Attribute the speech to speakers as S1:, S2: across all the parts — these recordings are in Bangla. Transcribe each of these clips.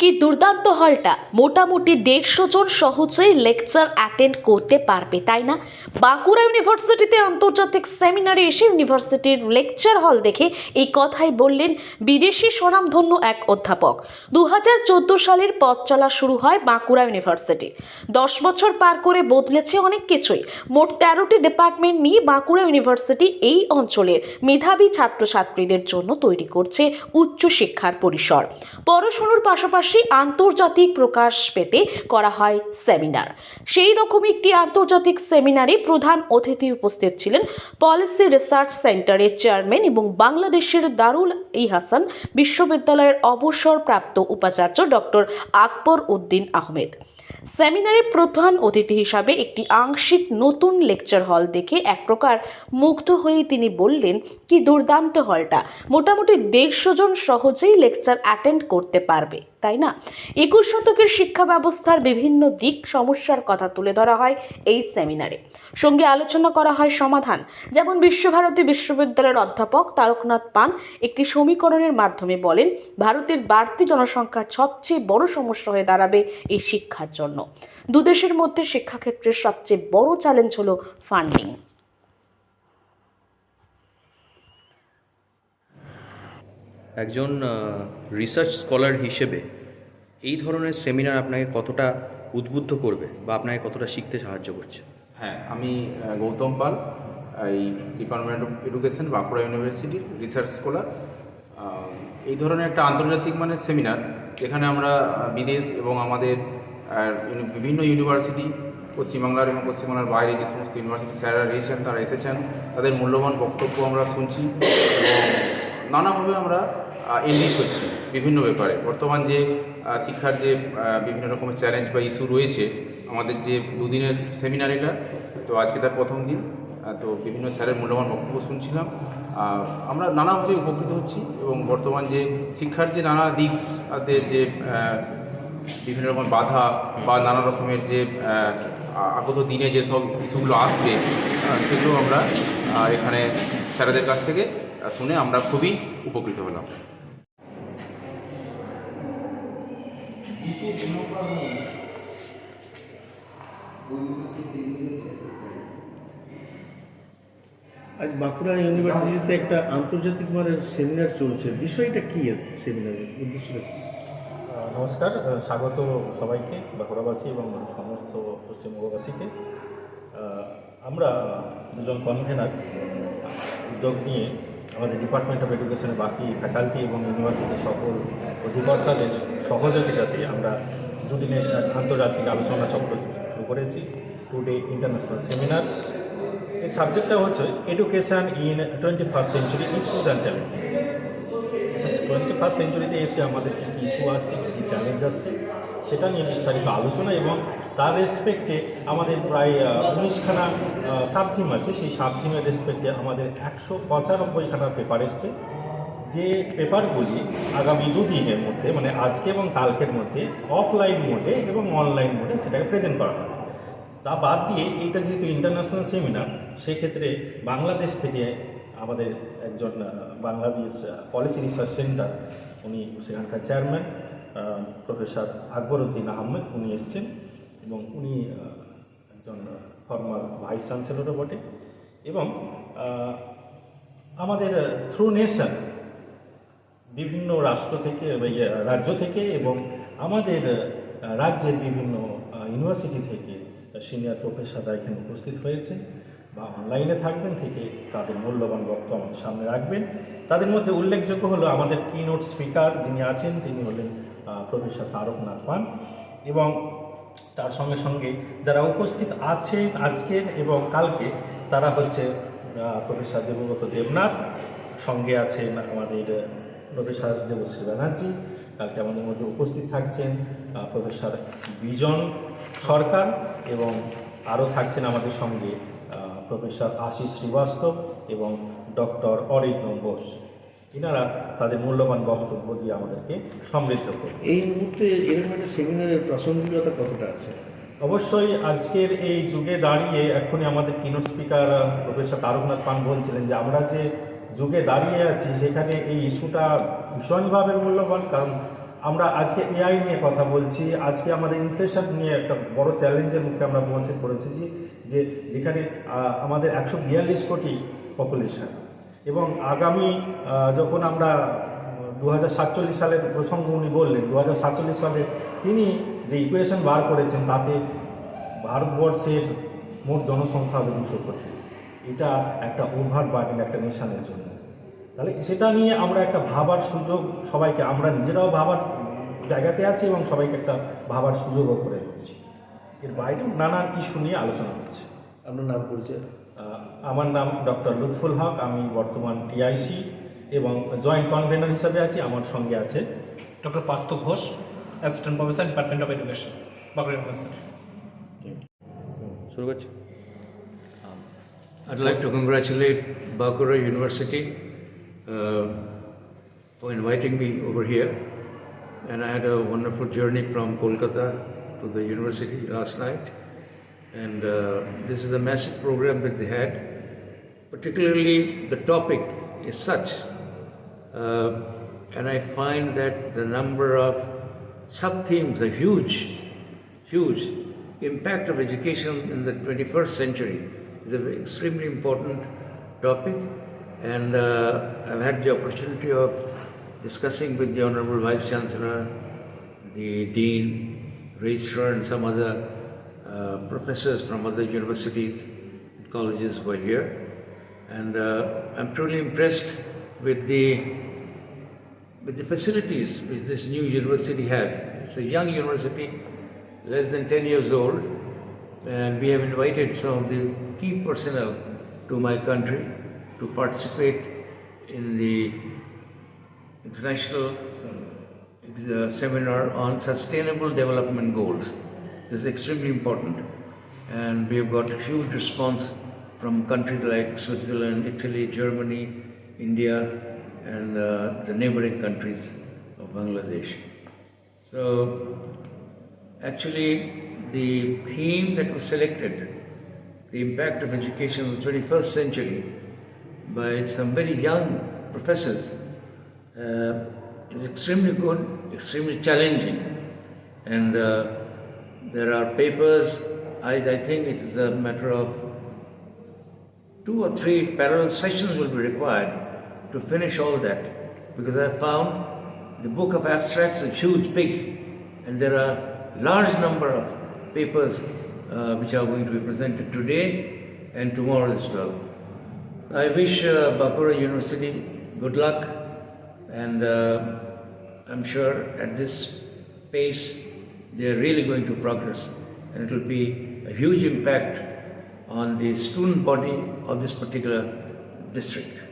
S1: কি দুর্দান্ত হলটা? মোটামুটি দেড়শো জন সহজেই লেকচার অ্যাটেন্ড করতে পারবে, তাই না? বাঁকুড়া ইউনিভার্সিটিতে আন্তর্জাতিক সেমিনারে এসে ইউনিভার্সিটির লেকচার হল দেখে এই কথাই বললেন বিদেশি স্বনামধন্য এক অধ্যাপক। দু হাজার চোদ্দ সালের পথ চলা শুরু হয় বাঁকুড়া ইউনিভার্সিটি। দশ বছর পার করে বদলেছে অনেক কিছুই। মোট তেরোটি ডিপার্টমেন্ট নিয়ে বাঁকুড়া ইউনিভার্সিটি এই অঞ্চলের মেধাবী ছাত্রছাত্রীদের জন্য তৈরি করছে উচ্চশিক্ষার পরিসর। পড়াশুনোর পাশাপাশি আন্তর্জাতিক প্রকাশ পেতে করা হয় সেমিনার। সেই রকম একটি আন্তর্জাতিক সেমিনারে প্রধান অতিথি উপস্থিত ছিলেন পলিসি রিসার্চ সেন্টারের চেয়ারম্যান এবং বাংলাদেশের দারুল ই হাসান, বিশ্ববিদ্যালয়ের অবসরপ্রাপ্ত উপাচার্য ডক্টর আকবর উদ্দিন আহমেদ। সেমিনারে প্রধান অতিথি হিসাবে একটি আংশিক নতুন লেকচার হল দেখে এক প্রকার মুগ্ধ হয়ে তিনি বললেন, কি দুর্দান্ত হলটা। মোটামুটি দেড়শো জন সহজেই লেকচার অ্যাটেন্ড করতে পারবে, তাই না? একুশ শতকের শিক্ষা ব্যবস্থার বিভিন্ন দিক সমস্যার কথা তুলে ধরা হয় এই সেমিনারে। সঙ্গে আলোচনা করা হয় সমাধান। যেমন বিশ্বভারতী বিশ্ববিদ্যালয়ের অধ্যাপক তারকনাথ পান একটি সমীকরণের মাধ্যমে বলেন, ভারতের বাড়তি জনসংখ্যা সবচেয়ে বড় সমস্যা হয়ে দাঁড়াবে এই শিক্ষার জন্য। দুদেশের মধ্যে শিক্ষাক্ষেত্রের সবচেয়ে বড় চ্যালেঞ্জ হলো ফান্ডিং
S2: একজন রিসার্চ স্কলার হিসেবে এই ধরনের সেমিনার আপনাকে কতটা উদ্বুদ্ধ করবে বা আপনাকে কতটা শিখতে সাহায্য করছে?
S3: হ্যাঁ আমি গৌতম পাল এই ডিপার্টমেন্ট অফ এডুকেশন বাঁকুড়া ইউনিভার্সিটির রিসার্চ স্কলার এই ধরনের একটা আন্তর্জাতিক মানের সেমিনার যেখানে আমরা বিদেশ এবং আমাদের ইউনি- বিভিন্ন ইউনিভার্সিটি পশ্চিমবাংলার এবং পশ্চিমবাংলার বাইরে যে সমস্ত ইউনিভার্সিটি স্যাররা রয়েছেন, তারা এসেছেন। তাদের মূল্যবান বক্তব্য আমরা শুনছি এবং নানাভাবে আমরা এনলিশ হচ্ছি বিভিন্ন ব্যাপারে। বর্তমান যে শিক্ষার যে বিভিন্ন রকমের চ্যালেঞ্জ বা ইস্যু রয়েছে, আমাদের যে দুদিনের সেমিনার এটা, তো আজকে তার প্রথম দিন তো বিভিন্ন স্যারের মূল্যবান বক্তব্য শুনছিলাম। আমরা নানাভাবে উপকৃত হচ্ছি এবং বর্তমান যে শিক্ষার যে নানা দিক তাতে যে বিভিন্ন রকম বাধা বা নানা রকমের যে আগত দিনে যেসব ইস্যুগুলো আসবে সেগুলো আমরা এখানে স্যারেদের কাছ থেকে শুনে আমরা খুবই উপকৃত হলাম
S4: আজ বাঁকুড়া ইউনিভার্সিটিতে একটা আন্তর্জাতিক মানের সেমিনার চলছে বিষয়টা কি সেমিনারের উদ্দেশ্যটা কি?
S5: নমস্কার স্বাগত সবাইকে, বাঁকুড়াবাসী এবং সমস্ত পশ্চিমবঙ্গবাসীকে। আমরা দুজন কনভেনার উদ্যোগ নিয়ে আমাদের ডিপার্টমেন্ট অফ এডুকেশনের বাকি ফ্যাকাল্টি এবং ইউনিভার্সিটির সকল অধিকর্তাদের সহযোগিতাতে আমরা দুদিনের আন্তর্জাতিক আলোচনা চক্র শুরু করেছি টু ডে ইন্টারন্যাশনাল সেমিনার এই সাবজেক্টটা হচ্ছে education in twenty first century issues and challenge twenty first সেঞ্চুরিতে এসে আমাদের কী কী ইস্যু আসছে, কী কী চ্যালেঞ্জ আসছে, সেটা নিয়ে বিস্তারিত আলোচনা এবং তার রেসপেক্টে আমাদের প্রায় উনিশখানা সাব থিম আছে। সেই সাব থিমের রেসপেক্টে আমাদের একশো পঁচানব্বইখানা পেপার এসছে। যে পেপারগুলি আগামী দুদিনের মধ্যে মানে আজকে এবং কালকের মধ্যে অফলাইন মোডে এবং অনলাইন মোডে সেটাকে প্রেজেন্ট করা হবে। তা বাদ দিয়ে এইটা যেহেতু ইন্টারন্যাশনাল সেমিনার সেক্ষেত্রে বাংলাদেশ থেকে আমাদের একজন বাংলাদেশ পলিসি রিসার্চ সেন্টার উনি সেখানকার চেয়ারম্যান প্রফেসর আকবরউদ্দিন আহমেদ উনি এসছেন এবং উনি একজন ফর্মার ভাইস চ্যান্সেলরও বটে। এবং আমাদের থ্রু নেশন বিভিন্ন রাষ্ট্র থেকে ইয়ে, রাজ্য থেকে এবং আমাদের রাজ্যের বিভিন্ন ইউনিভার্সিটি থেকে সিনিয়র প্রফেসররা এখানে উপস্থিত হয়েছে বা অনলাইনে থাকবেন থেকে তাদের মূল্যবান বক্তব্য আমাদের সামনে রাখবেন। তাদের মধ্যে উল্লেখযোগ্য হলো আমাদের কি নোট স্পিকার যিনি আছেন, তিনি হলেন প্রফেসর তারকনাথ পান। এবং তার সঙ্গে সঙ্গে যারা উপস্থিত আছেন আজকের এবং কালকে, তারা হচ্ছে প্রফেসর দেবব্রত দেবনাথ, সঙ্গে আছেন আমাদের প্রফেসর দেবশ্রী ব্যানার্জি। কালকে আমাদের মধ্যে উপস্থিত থাকছেন প্রফেসর বিজন সরকার এবং আরও থাকছেন আমাদের সঙ্গে প্রফেসর আশিস শ্রীবাস্তব এবং ডক্টর অরিন্দম বোস। এনারা তাদের মূল্যবান বক্তব্য দিয়ে আমাদেরকে সমৃদ্ধ করবে
S4: এই মুহূর্তে এরকম একটা সেমিনারের প্রাসঙ্গিকতা কতটা আছে?
S5: অবশ্যই আজকের এই যুগে দাঁড়িয়ে এখনই আমাদের কিনোট স্পিকার প্রফেসর তারকনাথ পান বলছিলেন যে আমরা যে যুগে দাঁড়িয়ে আছি সেখানে এই ইস্যুটা ভীষণভাবে মূল্যবান কারণ আমরা আজকে এআই নিয়ে কথা বলছি। আজকে আমাদের ইনফ্লেশন নিয়ে একটা বড় চ্যালেঞ্জের মুখে আমরা পৌঁছে পড়েছি যে যে যেখানে আমাদের একশো বিয়াল্লিশ কোটি পপুলেশন এবং আগামী যখন আমরা দু সাতচল্লিশ সালের প্রসঙ্গ উনি বললেন দু সাতচল্লিশ সালে তিনি যে ইকুয়েশন বার করেছেন, তাতে ভারতবর্ষের মোট জনসংখ্যা হবে দুশো কোটি। এটা একটা ওভার বার্ডেন একটা নেশানের জন্য। তাহলে সেটা নিয়ে আমরা একটা ভাবার সুযোগ সবাইকে, আমরা নিজেরাও ভাবার জায়গাতে আছি এবং সবাইকে একটা ভাবার সুযোগও করে দিচ্ছি। এর বাইরে নানান ইস্যু নিয়ে আলোচনা করছি
S4: আপনার নাম পরিচয়?
S5: আমার নাম ডক্টর লুৎফুল হক আমি বর্তমান টিআইসি এবং জয়েন্ট কনভেনর হিসাবে আছি আমার সঙ্গে আছে
S6: doctor Partha Ghosh assistant professor department of education Bankura university.
S2: শুরু করছি।
S7: I'd like to congratulate Bakura University uh, for inviting me over here. And I had a wonderful journey from Kolkata to the university last night. And uh, this is a massive program that they had. Particularly, the topic is such. Uh, and I find that the number of sub themes are huge, huge. Impact of education in the 21st century is an extremely important topic, and uh, I've had the opportunity of discussing with the Honorable Vice Chancellor, the Dean, Registrar, and some other uh, professors from other universities and colleges were here. And uh, I'm truly impressed with the with the facilities which this new university has. It's a young university, less than 10 years old, and we have invited some of the key personnel to my country to participate in the international seminar on sustainable development goals. This is extremely important, and we have got a huge response from countries like Switzerland, Italy, Germany, India, and uh, the neighboring countries of Bangladesh. So, actually, the theme that was selected, the impact of education in the 21st century, by some very young professors, uh, is extremely good, extremely challenging, and uh, there are papers. I, I think it is a matter of two or three parallel sessions will be required to finish all that because I found the book of abstracts is huge, big, and there are large number of papers uh, which are going to be presented today and tomorrow as well. I wish uh, Bakura University good luck, and uh, I'm sure at this pace they are really going to progress, and it will be a huge impact on the student body of this particular district.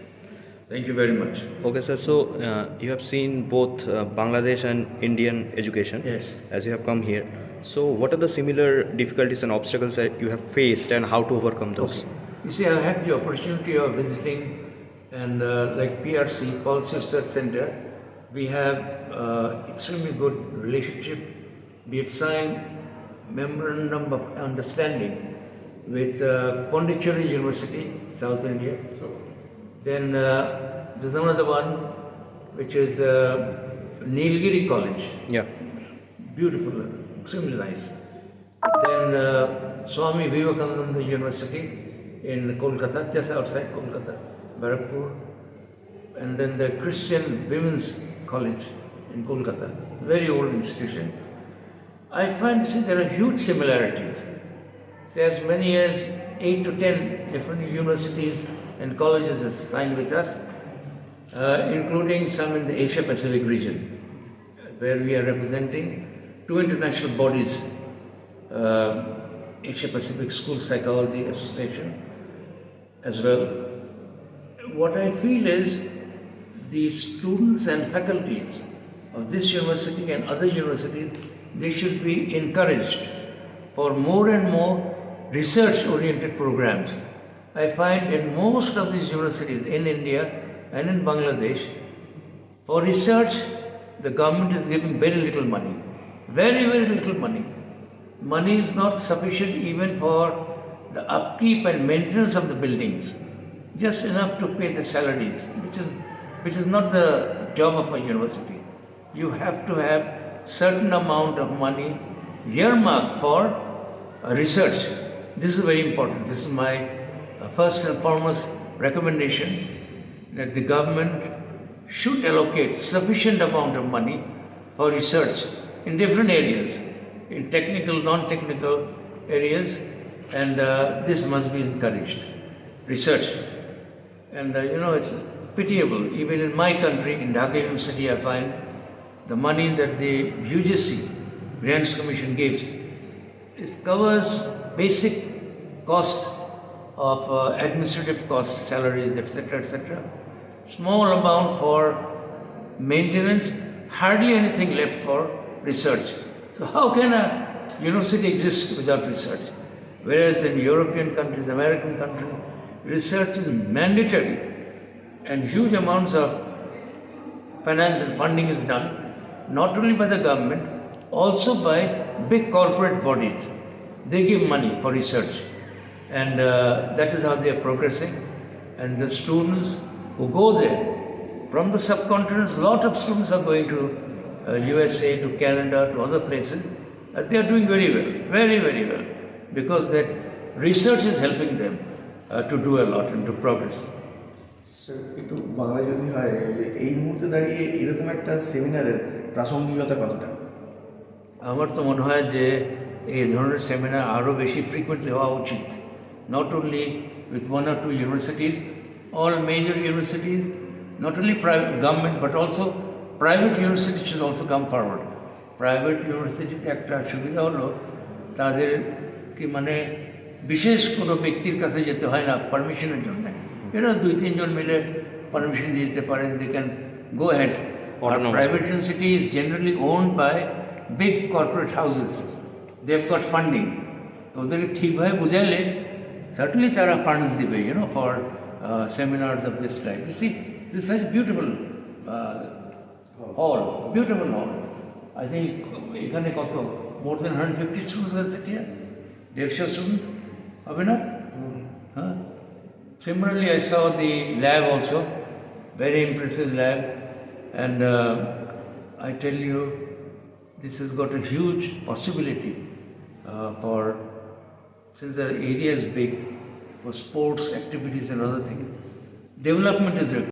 S7: Thank you very much.
S2: Okay, sir. So uh, you have seen both uh, Bangladesh and Indian education
S7: Yes.
S2: as you have come here. So what are the similar difficulties and obstacles that you have faced, and how to overcome those?
S7: You see, I had the opportunity of visiting, and uh, like PRC, Policy Research Center, we have uh, extremely good relationship. We have signed memorandum of understanding with uh, Pondicherry University, South India. So. Then uh, there's another one, which is uh, Nilgiri College
S2: Yeah.
S7: beautiful, extremely nice. Then uh, Swami Vivekananda University in Kolkata, just outside Kolkata, Barapur. And then the Christian Women's College in Kolkata, very old institution. I find see, there are huge similarities. See, as many as eight to ten different universities and colleges have signed with us, uh, including some in the Asia Pacific region where we are representing two international bodies uh, Asia Pacific School Psychology Association as well. What I feel is the students and faculties of this university and other universities they should be encouraged for more and more research oriented programs. I find in most of these universities in India and in Bangladesh for research, the government is giving very little money. Very, very little money. Money is not sufficient even for the upkeep and maintenance of the buildings. Just enough to pay the salaries, which is which is not the job of a university. you have to have certain amount of money earmarked for research. This is very important. This is my uh, first and foremost recommendation that the government should allocate sufficient amount of money for research in different areas, in technical, non-technical areas, and uh, this must be encouraged. Research, and uh, you know it's pitiable. Even in my country, in Dhaka University, I find the money that the UGC Grants Commission gives it covers basic cost of uh, administrative costs, salaries, etc., etc. Small amount for maintenance, hardly anything left for research. So how can a university exist without research? Whereas in European countries, American countries, research is mandatory, and huge amounts of finance and funding is done not only by the government, also by big corporate bodies. They give money for research, and uh, that is how they are progressing. And the students who go there from the subcontinents, a lot of students are going to uh, USA, to Canada, to other places. Uh, they are doing very well, very, very well, because that research is helping them uh, to do a lot and to progress.
S4: Sir একটু বাংলায় যদি হয়, যে এই মুহূর্তে দাঁড়িয়ে এরকম একটা সেমিনারের প্রাসঙ্গিকতা কতটা?
S7: আমার তো মনে হয় যে এই ধরনের সেমিনার আরও বেশি ফ্রিকুয়েন্টলি হওয়া উচিত। Not only with one or two universities all major universities not only private government but also private university should also come forward private ইউনিভার্সিটিতে একটা সুবিধা হলো তাদের কি মানে বিশেষ কোনো ব্যক্তির কাছে যেতে হয় না পারমিশনের জন্য। এরা দুই তিনজন মিলে পারমিশন দিয়ে দিতে পারেন they can go had
S2: Autonomous.
S7: private university is generally owned by big corporate houses. They've got funding. তো ওদেরকে ঠিকভাবে বুঝাইলে সার্টনলি তারা ফান্ডস দিবে you know for seminars of this type you see this size beautiful hall beautiful hall I think এখানে কত more than hundred fifty students আছে এটা দেড়শো স্টুডেন্ট হবে না হ্যাঁ Similarly, I saw the lab also, very impressive lab, and uh, I tell you, this has got a huge possibility uh, for, since the area is big, for sports activities and other things. Development is required.